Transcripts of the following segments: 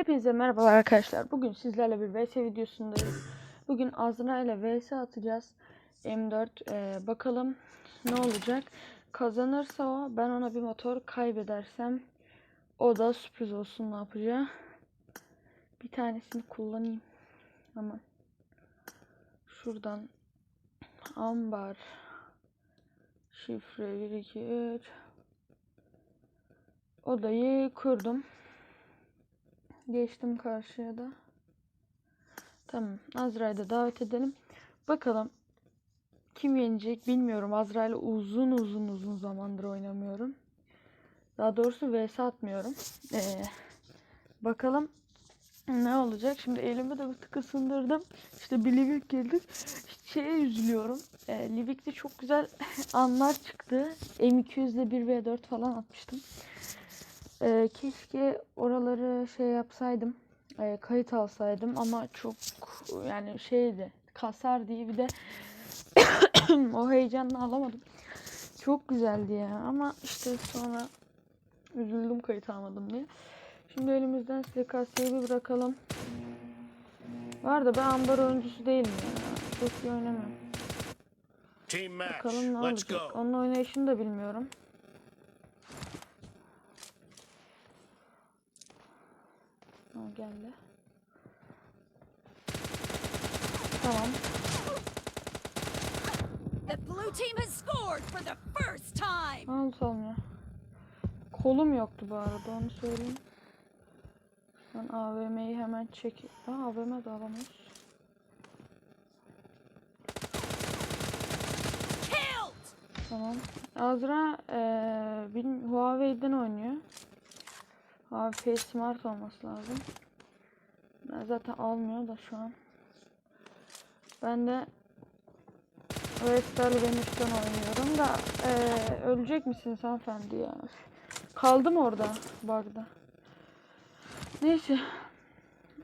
Hepinize merhabalar arkadaşlar. Bugün sizlerle bir VS videosundayız. Bugün Azra ile VS atacağız. M4 Ee, bakalım ne olacak. Kazanırsa o ben ona bir motor kaybedersem o da sürpriz olsun ne yapacağı. Bir tanesini kullanayım. Hemen. Şuradan ambar şifre 1 2 3 odayı kurdum. Geçtim karşıya da. Tamam. Azra'yı da davet edelim. Bakalım kim yenecek bilmiyorum. Azra ile uzun uzun uzun zamandır oynamıyorum. Daha doğrusu vs atmıyorum. Ee, bakalım ne olacak. Şimdi elimi de bir tık ısındırdım. İşte bir Livik girdik. Şeye üzülüyorum. Ee, Livik'te çok güzel anlar çıktı. M200'de 1v4 falan atmıştım. Ee, keşke oraları şey yapsaydım. e, kayıt alsaydım ama çok yani şeydi kasar diye bir de o heyecanla alamadım. Çok güzeldi ya ama işte sonra üzüldüm kayıt almadım diye. Şimdi elimizden SKS'yi bir bırakalım. Var da ben ambar oyuncusu değilim ya. Çok iyi match. Bakalım ne olacak. Onun oynayışını da bilmiyorum. Ha, geldi. Tamam. The blue team has scored for the first time. Al salmıyor. Kolum yoktu bu arada onu söyleyeyim. Ben AVM'yi hemen çek... Aa AVM de. Killed. Tamam. Azra bil- Huawei'den oynuyor. Huawei Smart olması lazım. Ben zaten almıyor da şu an. Ben de Vestel Venüs'ten oynuyorum da eee, ölecek misin hanımefendi ya? Kaldım orada bug'da. Neyse.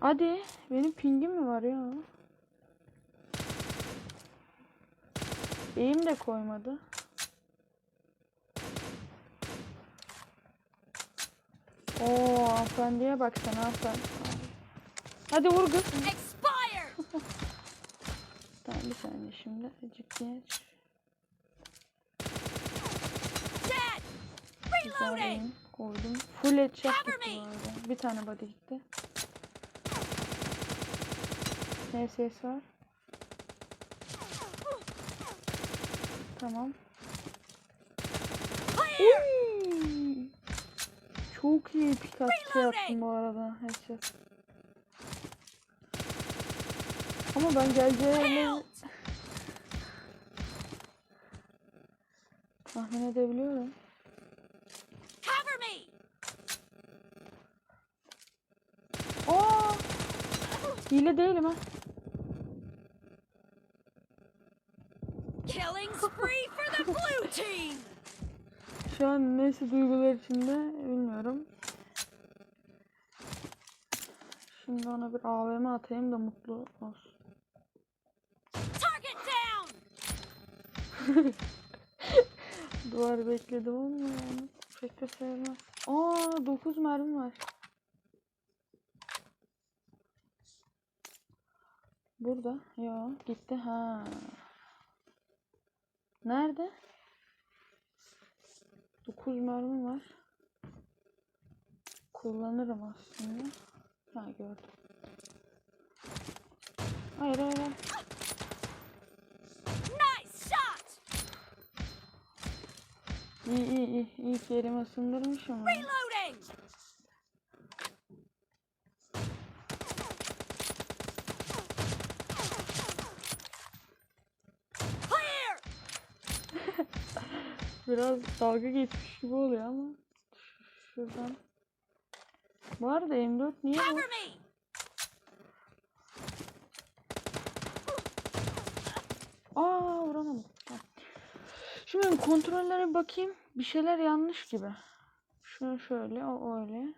Hadi. Benim pingim mi var ya? Eğim de koymadı. Oo hanımefendiye bak sen hanımefendi. Hadi vur kız. Tamam bir saniye şimdi. Dead. Güzel Reloading. koydum. Full headshot gitti. Bir tane body gitti. NSS var. Tamam. Clear. Çok iyi Pikachu yaptım bu arada. Headshot. Ama ben geleceğini Killed. tahmin edebiliyorum. Aa! Hile değilim ha. Killing spree for the blue team. Şu an neyse duygular içinde bilmiyorum. Şimdi ona bir AVM atayım da mutlu olsun. Duvar bekledim ama yani pek de sevmez. Aa 9 mermi var. Burada. Yo gitti ha. Nerede? 9 mermi var. Kullanırım aslında. Ha gördüm. Hayır hayır. hayır. Nice shot. İyi iyi iyi. İyi ki elimi ısındırmışım. ya. Reloading. Clear. Biraz dalga geçmiş gibi oluyor ama şuradan. Bu arada M4 niye bu? Aa vuramadım. Şimdi benim kontrollere bakayım. Bir şeyler yanlış gibi. Şunu şöyle, o öyle.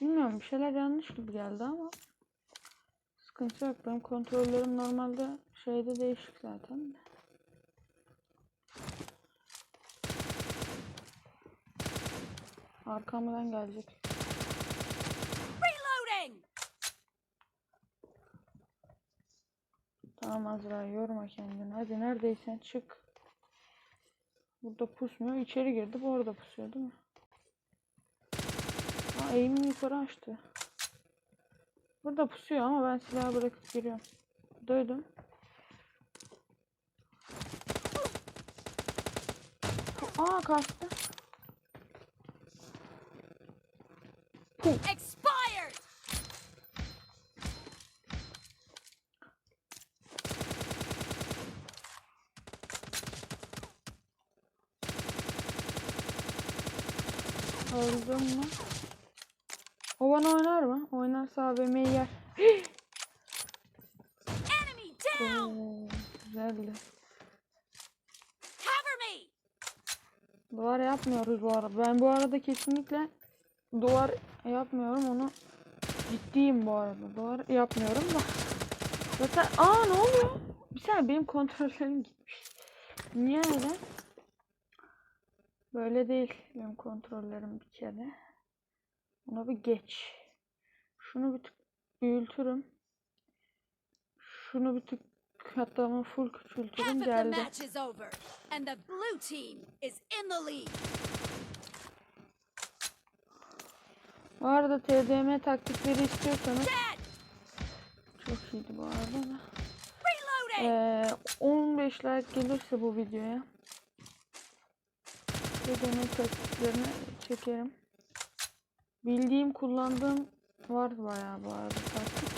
Bilmiyorum bir şeyler yanlış gibi geldi ama sıkıntı yok. Benim kontrollerim normalde şeyde değişik zaten. Arkamdan gelecek. Reloading. Tamam Azra yorma kendini. Hadi neredeysen çık. Burada pusmuyor. İçeri girdi. Bu arada pusuyor değil mi? Ha eğimini yukarı açtı. Burada pusuyor ama ben silahı bırakıp giriyorum. Duydum. Aa kaçtı. Expired! Öldüm mü? O bana oynar mı? Oynarsa AVM'yi yer. Enemy down! Oo, güzeldi. Cover me! Duvar yapmıyoruz bu arada. Ben bu arada kesinlikle duvar yapmıyorum onu ciddiyim bu arada. Duvar yapmıyorum da. Zaten aa ne oluyor? Bir saniye benim kontrollerim gitmiş. Niye öyle? Böyle değil benim kontrollerim bir kere. Ona bir geç. Şunu bir tık büyütürüm. Şunu bir tık hatta onu full küçültürüm geldi. Bu arada TDM taktikleri istiyorsanız çok iyiydi bu arada da. Ee, 15 like gelirse bu videoya TDM taktiklerini çekerim. Bildiğim kullandığım var bayağı bu arada taktik.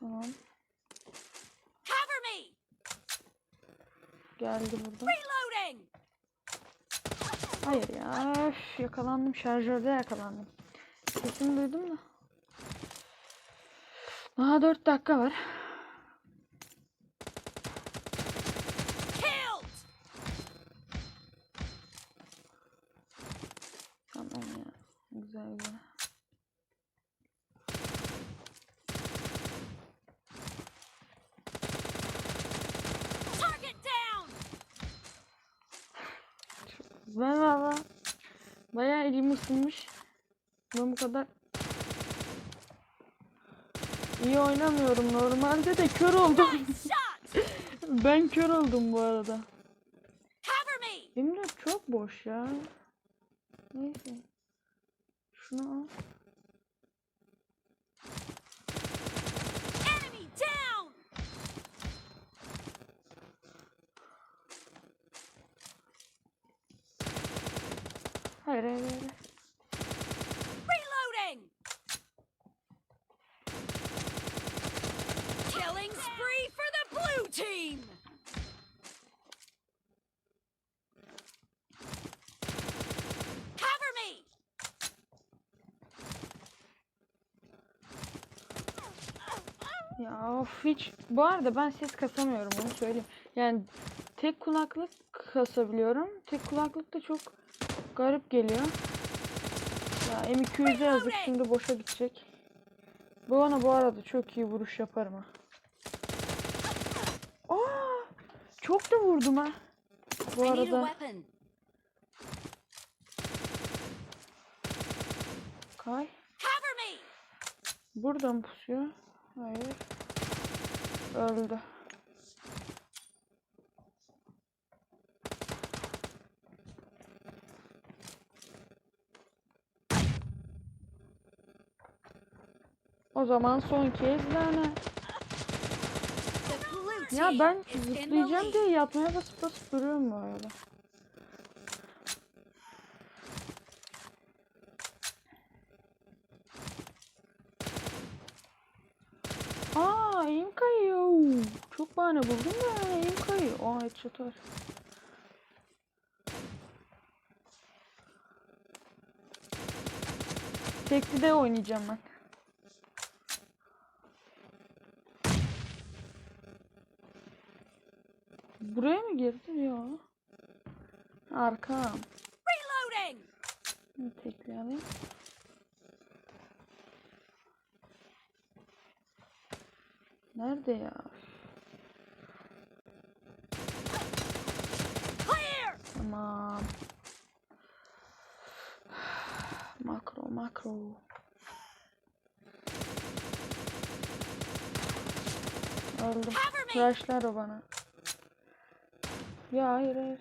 Tamam. Geldi burada. Reloading! Hayır ya. Öf, yakalandım. Şarjörde yakalandım. Sesini duydum da. Daha 4 dakika var. Killed! Tamam ya. Güzel güzel. Target down! Ben valla bayağı elim ısınmış. Ben bu kadar iyi oynamıyorum normalde de kör oldum. Ben kör oldum bu arada. Me! Emre çok boş ya. Neyse. Şunu al. Hayır hayır hayır. Reloading! Killing spree for the blue team! Cover me! Ya of hiç. Bu arada ben ses kasamıyorum onu söyleyeyim. Yani tek kulaklık kasabiliyorum. Tek kulaklık da çok garip geliyor. Ya M200'e yazık şimdi boşa gidecek. Bu bana bu arada çok iyi vuruş yaparım ha. Aa, çok da vurdum ha. Bu arada kay. Cover me! Burada mı pusuyor? Hayır. Öldü. O zaman son kez team Ya ben zıplayacağım diye yatmaya basıp basıp duruyorum bu arada. Aa eğim kayıyor. Çok bahane buldum da eğim kayıyor. Aa headshot var. Tekli de oynayacağım ben. Buraya mı girdi? Yok. Arkam. Reloading! Alayım. Nerede ya? Clear! Tamam. Makro. Öldüm. Cover me! Rushlar o bana. Ya hayır hayır.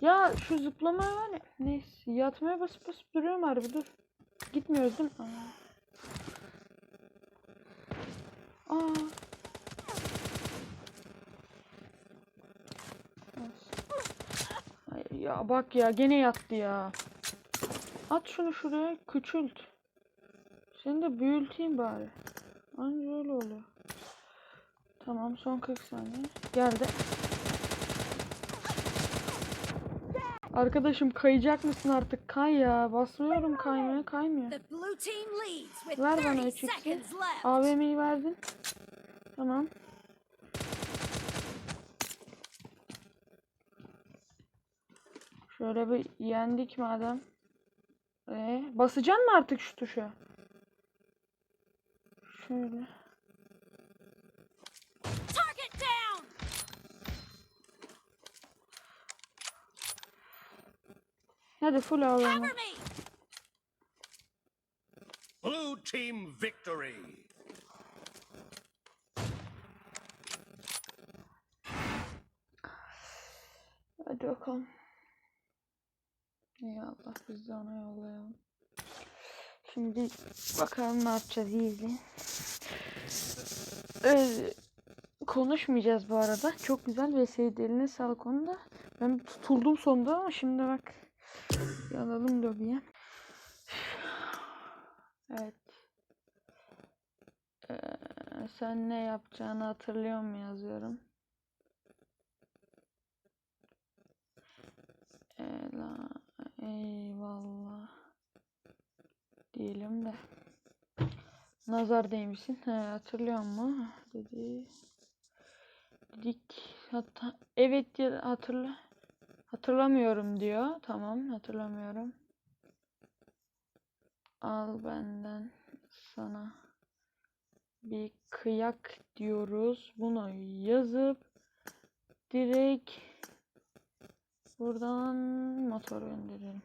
Ya şu zıplama var ya. Neyse yatmaya basıp basıp duruyorum harbi dur. Gitmiyoruz değil mi? Aa. Aa. Ya bak ya gene yattı ya. At şunu şuraya küçült. Seni de büyülteyim bari. Anca öyle oluyor. Tamam son 40 saniye. Geldi. Arkadaşım kayacak mısın artık? Kay ya. Basmıyorum kaymaya kaymıyor. Ver bana 30 3 x'i. seconds left. AVM'yi verdin. Tamam. Şöyle bir yendik madem. Ee, basacaksın mı artık şu tuşa? Şöyle. Hadi full me! Blue team victory. Hadi bakalım. İyi Allah biz de ona yollayalım. Şimdi bakalım ne yapacağız iyi izleyin. Ee, konuşmayacağız bu arada. Çok güzel ve sevdiğine sağlık onda. Ben bir tutuldum sonunda ama şimdi bak. Yanalım lobiye. Evet. Ee, sen ne yapacağını hatırlıyor mu yazıyorum. Ela, eyvallah. Diyelim de. Nazar değmişsin. He, hatırlıyor musun? Dedi. Dedik. Hatta, evet ya hatırla. Hatırlamıyorum diyor. Tamam hatırlamıyorum. Al benden sana bir kıyak diyoruz. Bunu yazıp direkt Buradan motor gönderelim.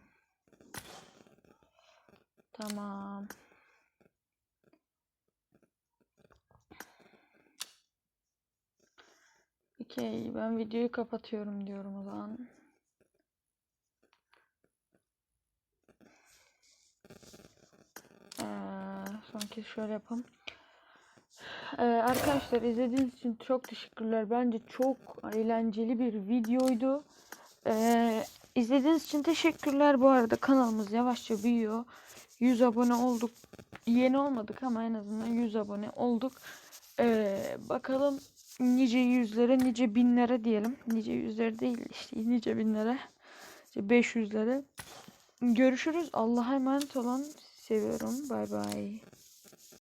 Tamam. Okey, ben videoyu kapatıyorum diyorum o zaman. Son kez şöyle yapalım. Ee, arkadaşlar izlediğiniz için çok teşekkürler. Bence çok eğlenceli bir videoydu. Ee, izlediğiniz için teşekkürler. Bu arada kanalımız yavaşça büyüyor. 100 abone olduk. Yeni olmadık ama en azından 100 abone olduk. Ee, bakalım nice yüzlere, nice binlere diyelim. Nice yüzlere değil işte nice binlere. İşte 500'lere. Görüşürüz. Allah'a emanet olun. Seviyorum. Bay bay.